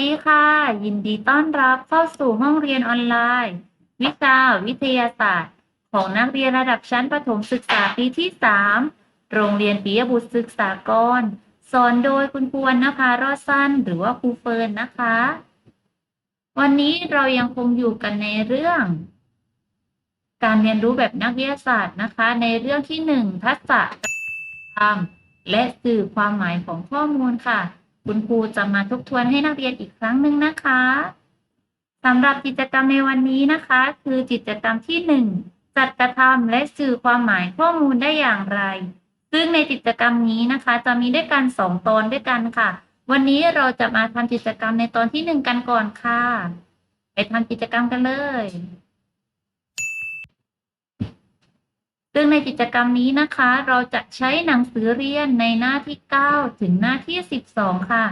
ดีค่ะ ยินดีต้อนรับเข้าสู่ห้องเรียนออนไลน์ วิชาวิทยาศาสตร์ ของนักเรียนระดับชั้นประถมศึกษาปีที่ 3 โรงเรียนปิยบุตรศึกษากร สอนโดยคุณครูวรรณภารอดสั้น หรือว่าครูเฟิร์นนะคะ วันนี้เรายังคงอยู่กันในเรื่อง การเรียนรู้แบบนักวิทยาศาสตร์นะคะ ในเรื่องที่หนึ่งทักษะการและสื่อความหมายของข้อมูลค่ะ คุณครูจะมาทบทวนให้นักเรียนอีกครั้งหนึ่งนะคะสำหรับกิจกรรมในวันนี้นะคะ คือกิจกรรมที่หนึ่งจัดกระทำและสื่อความหมายข้อมูลได้อย่างไร ซึ่งในกิจกรรมนี้นะคะ จะมีด้วยกันสองตอนด้วยกันค่ะ วันนี้เราจะมาทำกิจกรรมในตอนที่หนึ่งกันก่อนค่ะ ไปทำกิจกรรมกันเลย ซึ่งในกิจกรรมนี้นะคะ เราจะใช้หนังสือเรียนในหน้าที่ 9 ถึงหน้าที่ 12 ค่ะ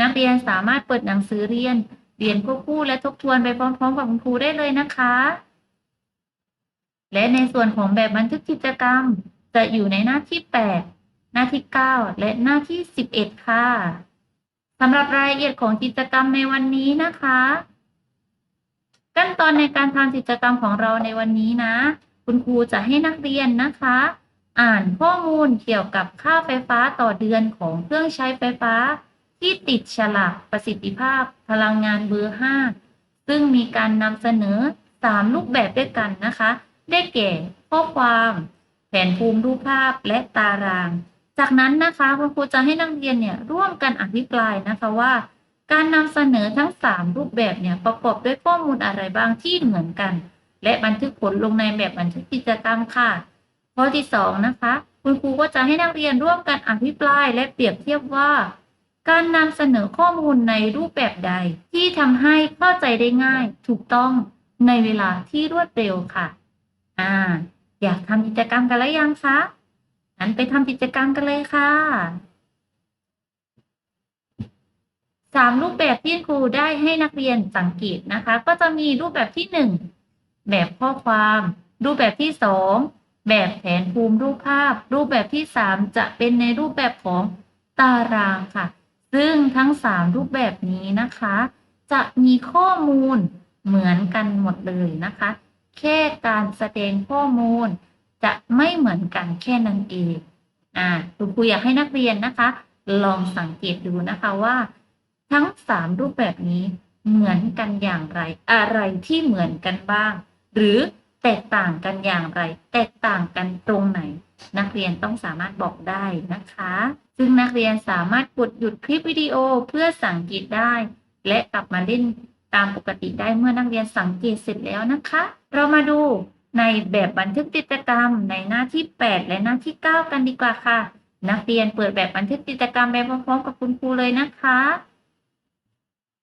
นักเรียนสามารถเปิดหนังสือเรียน เรียนควบคู่และทบทวนไปพร้อมๆ กับคุณครูได้เลยนะคะ และในส่วนของแบบบันทึกกิจกรรม จะอยู่ในหน้าที่ 8 หน้าที่ 9 และหน้าที่ 11 ค่ะสำหรับรายละเอียดของกิจกรรมในวันนี้นะคะ ขั้นตอนในการทำกิจกรรมของเราในวันนี้นะ คุณครูจะให้นักเรียนนะคะ อ่านข้อมูลเกี่ยวกับค่าไฟฟ้าต่อเดือนของเครื่องใช้ไฟฟ้า ที่ติดฉลากประสิทธิภาพพลังงานเบอร์ 5 ซึ่งมีการนำเสนอ 3 รูปแบบด้วยกันนะคะ ได้แก่ข้อความ แผนภูมิรูปภาพและตาราง จากนั้นนะคะคุณครูจะให้นักเรียนเนี่ยร่วมกันอภิปรายนะคะว่าการนำเสนอทั้ง 3 รูปแบบเนี่ยประกอบด้วยข้อมูลอะไรบ้างที่เหมือนกัน และบันทึกผลลงในแบบบันทึกกิจกรรมค่ะ ข้อที่สองนะคะ คุณครูก็จะให้นักเรียนร่วมกันอภิปรายและเปรียบเทียบว่า การนำเสนอข้อมูลในรูปแบบใด ที่ทำให้เข้าใจได้ง่าย ถูกต้องในเวลาที่รวดเร็วค่ะ อ่า อยากทำกิจกรรมกันแล้วยังคะงั้นไปทำกิจกรรมกันเลยค่ะสามรูปแบบที่ครูได้ให้นักเรียนสังเกตนะคะ ก็จะมีรูปแบบที่หนึ่ง แบบข้อความ รูปแบบที่สองแบบแผนภูมิรูปภาพ รูปแบบที่สามจะเป็นในรูปแบบของตารางค่ะ ซึ่งทั้งสามรูปแบบนี้นะคะ จะมีข้อมูลเหมือนกันหมดเลยนะคะ แค่การแสดงข้อมูล จะไม่เหมือนกันแค่นั้นเองอ่าคุณครูอยากให้นักเรียนนะคะ ลองสังเกตดูนะคะว่า ทั้งสามรูปแบบนี้เหมือนกันอย่างไร อะไรที่เหมือนกันบ้าง หรือแตกต่างกันอย่างไร แตกต่างกันตรงไหน นักเรียนต้องสามารถบอกได้นะคะ ซึ่งนักเรียนสามารถกดหยุดคลิปวิดีโอเพื่อสังเกตได้ และกลับมาเล่นตามปกติได้เมื่อนักเรียนสังเกตเสร็จแล้วนะคะ เรามาดูในแบบบันทึกกิจกรรมในหน้าที่ 8 และหน้าที่ 9 กันดีกว่าค่ะ นักเรียนเปิดแบบบันทึกกิจกรรมไปพร้อมๆกับคุณครูเลยนะคะ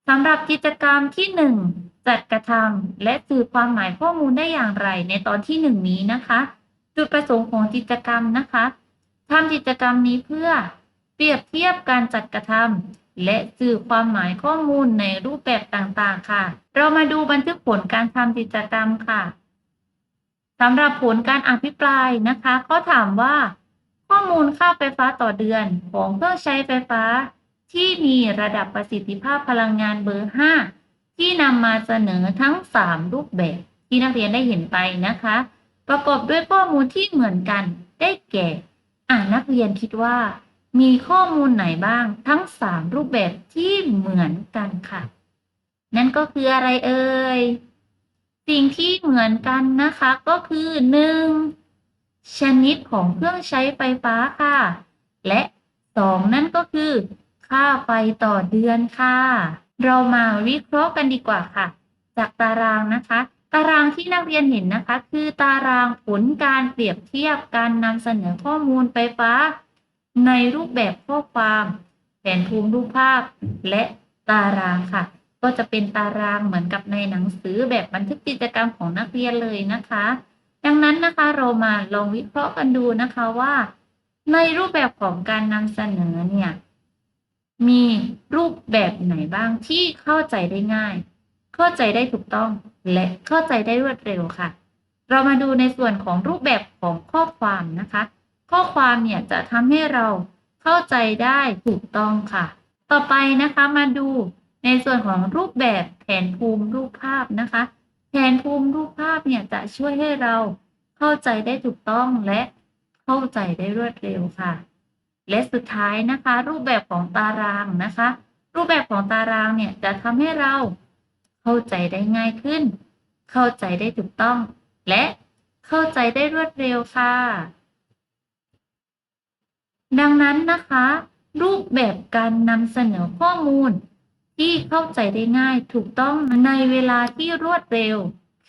สำหรับกิจกรรมที่ 1 จัดกระทำและสื่อความหมายข้อมูลได้อย่างไร ในตอนที่1นี้นะคะ จุดประสงค์ของกิจกรรมนะคะทำกิจกรรมนี้เพื่อเปรียบเทียบการจัดกระทำและสื่อความหมายข้อมูลในรูปแบบต่างๆ ค่ะ เรามาดูบันทึกผลการทำกิจกรรมค่ะสำหรับผลการอภิปรายนะคะก็ถามว่า ข้อมูลค่าไฟฟ้าต่อเดือนของเครื่องใช้ไฟฟ้า ที่มีระดับประสิทธิภาพพลังงานเบอร์ 5 ที่นำมาเสนอทั้ง 3 รูปแบบที่นักเรียนได้เห็นไปนะคะ ประกอบด้วยข้อมูลที่เหมือนกันได้แก่ อ่านักเรียนคิดว่า มีข้อมูลไหนบ้างทั้ง 3 รูปแบบที่เหมือนกันค่ะ นั่นก็คืออะไรเอ่ยสิ่งที่เหมือนกันนะคะก็คือ 1. ชนิดของเครื่องใช้ไฟฟ้าค่ะ และ 2. นั่นก็คือ ค่าไฟต่อเดือนค่ะ เรามาวิเคราะห์กันดีกว่าค่ะ จากตารางนะคะ ตารางที่นักเรียนเห็นนะคะ คือตารางผลการเปรียบเทียบการนำเสนอข้อมูลไฟฟ้า ในรูปแบบข้อความ แผนภูมิรูปภาพ และตารางค่ะ ก็จะเป็นตารางเหมือนกับในหนังสือแบบบันทึกกิจกรรมของนักเรียนเลยนะคะ ดังนั้นนะคะเรามาลองวิเคราะห์กันดูนะคะว่า ในรูปแบบของการนำเสนอเนี่ย มีรูปแบบไหนบ้างที่เข้าใจได้ง่าย เข้าใจได้ถูกต้อง และเข้าใจได้รวดเร็วค่ะ เรามาดูในส่วนของรูปแบบของข้อความนะคะ ข้อความเนี่ยจะทำให้เราเข้าใจได้ถูกต้องค่ะ ต่อไปนะคะมาดูในส่วนของรูปแบบแผนภูมิรูปภาพนะคะ แผนภูมิรูปภาพเนี่ยจะช่วยให้เราเข้าใจได้ถูกต้องและเข้าใจได้รวดเร็วค่ะ และสุดท้ายนะคะ รูปแบบของตารางนะคะ รูปแบบของตารางเนี่ยจะทำให้เราเข้าใจได้ง่ายขึ้น เข้าใจได้ถูกต้อง และเข้าใจได้รวดเร็วค่ะ ดังนั้นนะคะ รูปแบบการนำเสนอข้อมูล ที่เข้าใจได้ง่ายถูกต้องในเวลาที่รวดเร็ว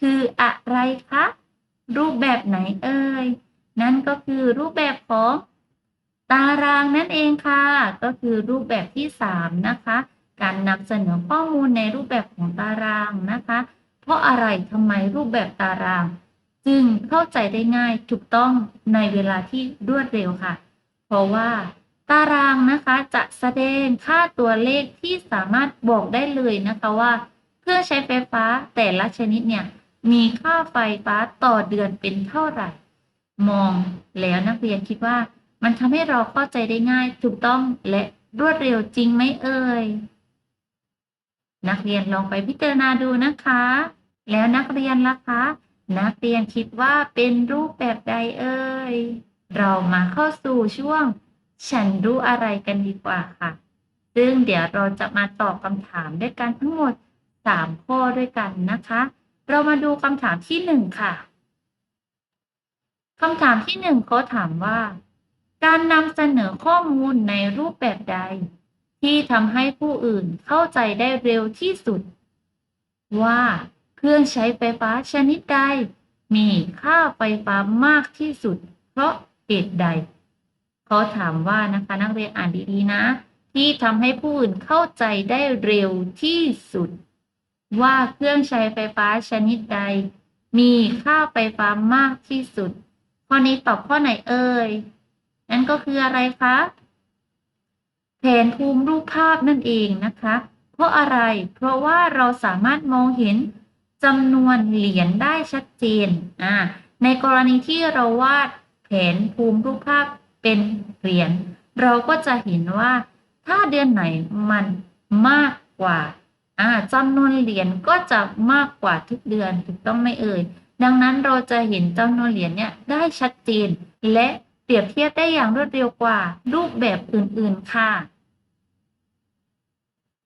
คืออะไรคะ รูปแบบไหนเอ่ย นั่นก็คือรูปแบบของ ตารางนั่นเองค่ะ ก็คือรูปแบบที่สามนะคะ การนำเสนอข้อมูลในรูปแบบของตารางนะคะ เพราะอะไรทำไมรูปแบบตาราง จึงเข้าใจได้ง่ายถูกต้องในเวลาที่รวดเร็วค่ะ เพราะว่า ตารางนะคะจะแสดงค่าตัวเลขที่สามารถบอกได้เลยนะคะว่า เครื่องใช้ไฟฟ้าแต่ละชนิดเนี่ยมีค่าไฟฟ้าต่อเดือนเป็นเท่าไหร่ มองแล้วนักเรียนคิดว่า มันทำให้เราเข้าใจได้ง่ายถูกต้องและรวดเร็วจริงไหมเอ่ย นักเรียนลองไปพิจารณาดูนะคะ แล้วนักเรียนล่ะคะ นักเรียนคิดว่าเป็นรูปแบบใดเอ่ย เรามาเข้าสู่ช่วง ฉันรู้อะไรกันดีกว่าค่ะ ซึ่งเดี๋ยวเราจะมาตอบคำถามด้วยกันทั้งหมด 3 ข้อด้วยกันนะคะ เรามาดูคำถามที่ 1 ค่ะคำถามที่ 1เขาถามว่า การนำเสนอข้อมูลในรูปแบบใด ที่ทำให้ผู้อื่นเข้าใจได้เร็วที่สุด ว่าเครื่องใช้ไฟฟ้าชนิดใด มีค่าไฟฟ้ามากที่สุด เพราะเหตุใดเขาถามว่านะคะนักเรียนอ่านดีๆนะ ที่ทำให้ผู้อื่นเข้าใจได้เร็วที่สุด ว่าเครื่องใช้ไฟฟ้าชนิดใด มีค่าไฟฟ้ามากที่สุดข้อนี้ตอบข้อไหนเอ่ย นั่นก็คืออะไรคะแผนภูมิรูปภาพนั่นเองนะคะ เพราะอะไร เพราะว่าเราสามารถมองเห็นจำนวนเหรียญได้ชัดเจนอ่าในกรณีที่เราวาดแผนภูมิรูปภาพเป็นเหรียญเราก็จะเห็นว่า ถ้าเดือนไหนมันมากกว่าอ่าจำนวนเหรียญก็จะมากกว่าทุกเดือนถูกต้องไหมเอ่ยดังนั้นเราจะเห็นจำนวนเหรียญเนี่ยได้ชัดเจน และ เปรียบเทียบได้อย่างรวดเร็วกว่ารูปแบบอื่นๆค่ะ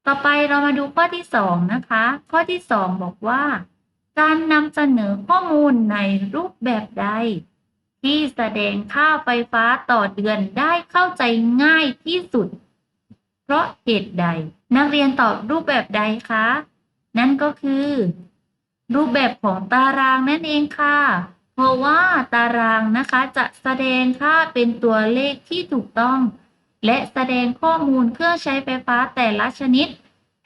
ต่อไปเรามาดูข้อที่สองนะคะ ข้อที่สองบอกว่า การนำเสนอข้อมูลในรูปแบบใด ที่แสดงค่าไฟฟ้าต่อเดือนได้เข้าใจง่ายที่สุด เพราะเหตุใด นักเรียนตอบรูปแบบใดคะ นั่นก็คือ รูปแบบของตารางนั่นเองค่ะ เพราะว่าตารางนะคะจะแสดงค่าเป็นตัวเลขที่ถูกต้อง และแสดงข้อมูลเครื่องใช้ไฟฟ้าแต่ละชนิด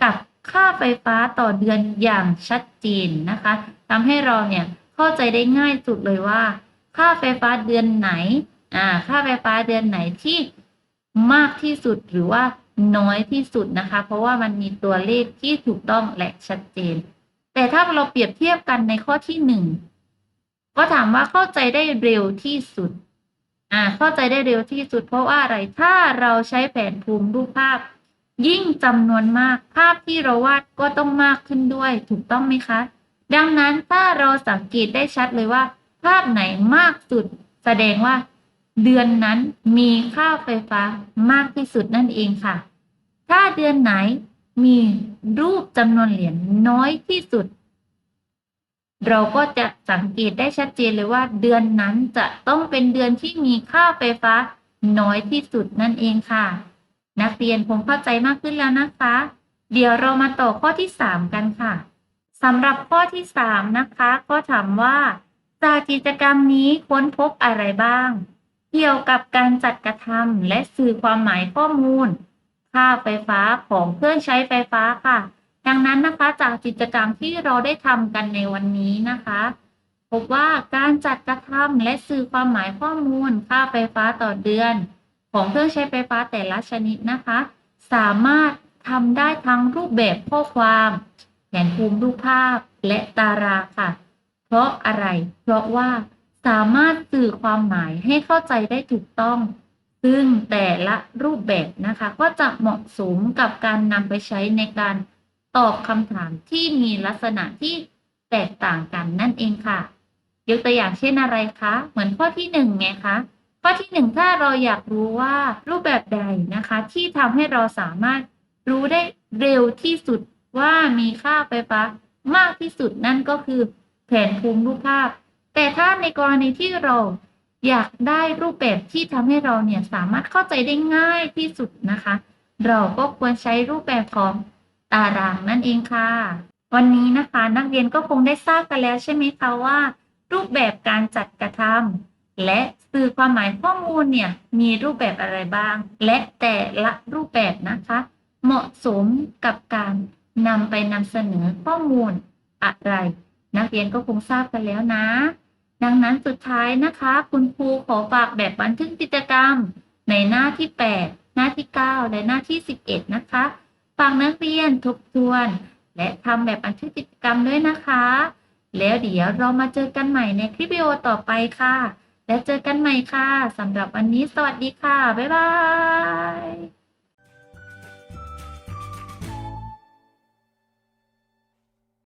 กับค่าไฟฟ้าต่อเดือนอย่างชัดเจนนะคะทำให้เราเนี่ยเข้าใจได้ง่ายสุดเลยว่า ค่าไฟฟ้าเดือนไหนอ่าค่าไฟฟ้าเดือนไหนที่มากที่สุดหรือว่าน้อยที่สุดนะคะ เพราะว่ามันมีตัวเลขที่ถูกต้องและชัดเจน แต่ถ้าเราเปรียบเทียบกันในข้อที่หนึ่ง ก็ถามว่าเข้าใจได้เร็วที่สุด อ่า เข้าใจได้เร็วที่สุด เพราะว่าอะไร ถ้าเราใช้แผนภูมิรูปภาพ ยิ่งจำนวนมาก ภาพที่เราวาดก็ต้องมากขึ้นด้วย ถูกต้องไหมคะ ดังนั้นถ้าเราสังเกตได้ชัดเลยว่า ภาพไหนมากสุด แสดงว่า เดือนนั้นมีค่าไฟฟ้ามากที่สุดนั่นเองค่ะ ถ้าเดือนไหนมีรูปจำนวนเหรียญน้อยที่สุด เราก็จะสังเกตได้ชัดเจนเลยว่าเดือนนั้นจะต้องเป็นเดือนที่มีค่าไฟฟ้าน้อยที่สุดนั่นเองค่ะ นักเรียนคงเข้าใจมากขึ้นแล้วนะคะ เดี๋ยวเรามาต่อข้อที่ 3 กันค่ะสำหรับข้อที่ 3 นะคะ ก็ถามว่าจากกิจกรรมนี้ค้นพบอะไรบ้าง เกี่ยวกับการจัดกระทำและสื่อความหมายข้อมูล ค่าไฟฟ้าของเครื่องใช้ไฟฟ้าค่ะ งนั้นนะคะจากกิจกรรมที่เราได้ทำกันในวันนี้นะคะ พบว่าการจัดกระทำและสื่อความหมายข้อมูลค่าไฟฟ้าต่อเดือน ของเครื่องใช้ไฟฟ้าแต่ละชนิดนะคะ สามารถทำได้ทั้งรูปแบบข้อความแผนภูมิรูปภาพและตารางค่ะ เพราะอะไร เพราะว่าสามารถสื่อความหมายให้เข้าใจได้ถูกต้อง ซึ่งแต่ละรูปแบบนะคะ ก็จะเหมาะสมกับการนำไปใช้ในการ ตอบคำถามที่มีลักษณะที่แตกต่างกันนั่นเองค่ะ ยกตัวอย่างเช่นอะไรคะ เหมือนข้อที่หนึ่งไงคะ ข้อที่หนึ่งถ้าเราอยากรู้ว่ารูปแบบใดนะคะ ที่ทำให้เราสามารถรู้ได้เร็วที่สุดว่ามีค่าไฟฟ้ามากที่สุดนั่นก็คือแผนภูมิรูปภาพ แต่ถ้าในกรณีที่เราอยากได้รูปแบบที่ทำให้เราเนี่ยสามารถเข้าใจได้ง่ายที่สุดนะคะ เราก็ควรใช้รูปแบบของ ตารางนั่นเองค่ะ วันนี้นะคะนักเรียนก็คงได้ทราบกันแล้วใช่ไหมคะว่า รูปแบบการจัดกระทำและสื่อความหมายข้อมูลเนี่ยมีรูปแบบอะไรบ้าง และแต่ละรูปแบบนะคะ เหมาะสมกับการนำไปนำเสนอข้อมูลอะไร นักเรียนก็คงทราบกันแล้วนะ ดังนั้นสุดท้ายนะคะ คุณครูขอฝากแบบบันทึกกิจกรรม ในหน้าที่ 8 หน้าที่ 9 และหน้าที่ 11 นะคะ ฟังนักเรียนทบทวน และทำแบบบันทึกกิจกรรมด้วยนะคะ แล้วเดี๋ยวเรามาเจอกันใหม่ในคลิปวิดีโอต่อไปค่ะ และเจอกันใหม่ค่ะสำหรับวันนี้สวัสดีค่ะ บ๊ายบาย